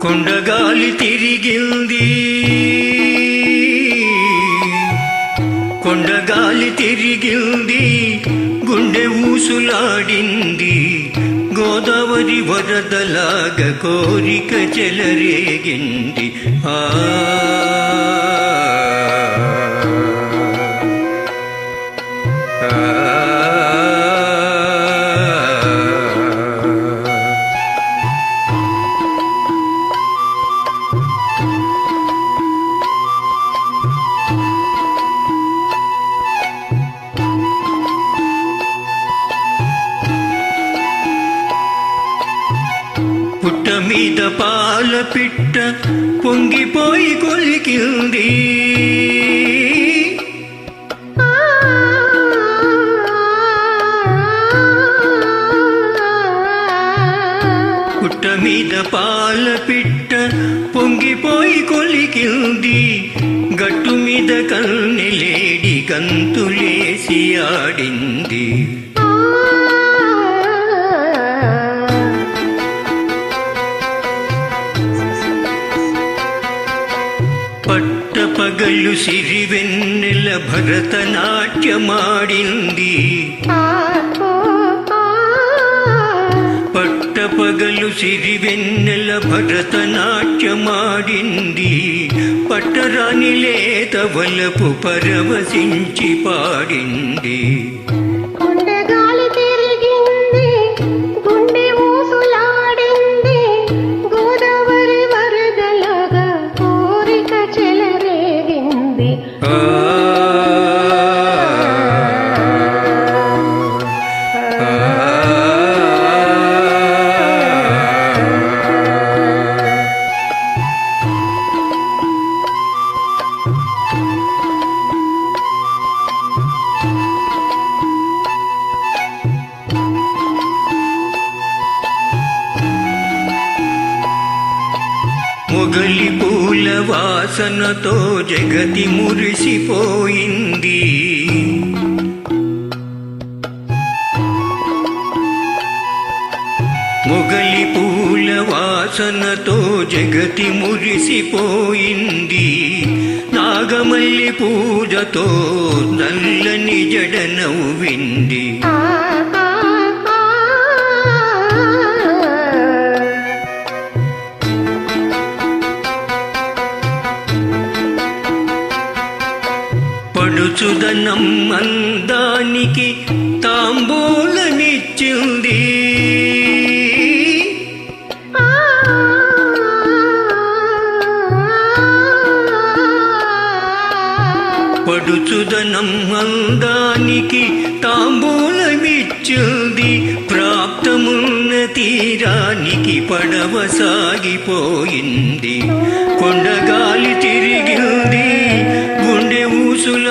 కొండగాలి తిరిగింది. కొండగాలి తిరిగింది గుండె ఊసులాడింది. గోదావరి వరదలాగ కోరిక చెలరేగింది. ఆ మీద పాల పిట్ట పొంగిపోయి కొలికింది. పుట్ట మీద పాల పిట్ట పొంగిపోయి కొలికింది. గట్టు మీద కన్నెలేడి కంతులేసి ఆడింది. పట్ట పగలు సిరివెన్నెల భరతనాట్యమాడింది. పట్ట పగలు సిరివెన్నెల భరతనాట్యమాడింది. పట్టరాని లేత వలపు పరవశించి పాడింది. మొగలి పూల వాసనతో జగతి మురిసిపోయింది. మొగలి పూల వాసనతో జగతి మురిసిపోయింది. నాగమల్లి పూజతో నల్లని జడ నవ్వింది పడుచుదనం అందానికి తాంబూలమిచ్చింది. పడుచుదనం అందానికి తాంబూలమిచ్చింది. ప్రాప్తమున్న తీరానికి పడవ సాగిపోయింది. కొండగా గుండె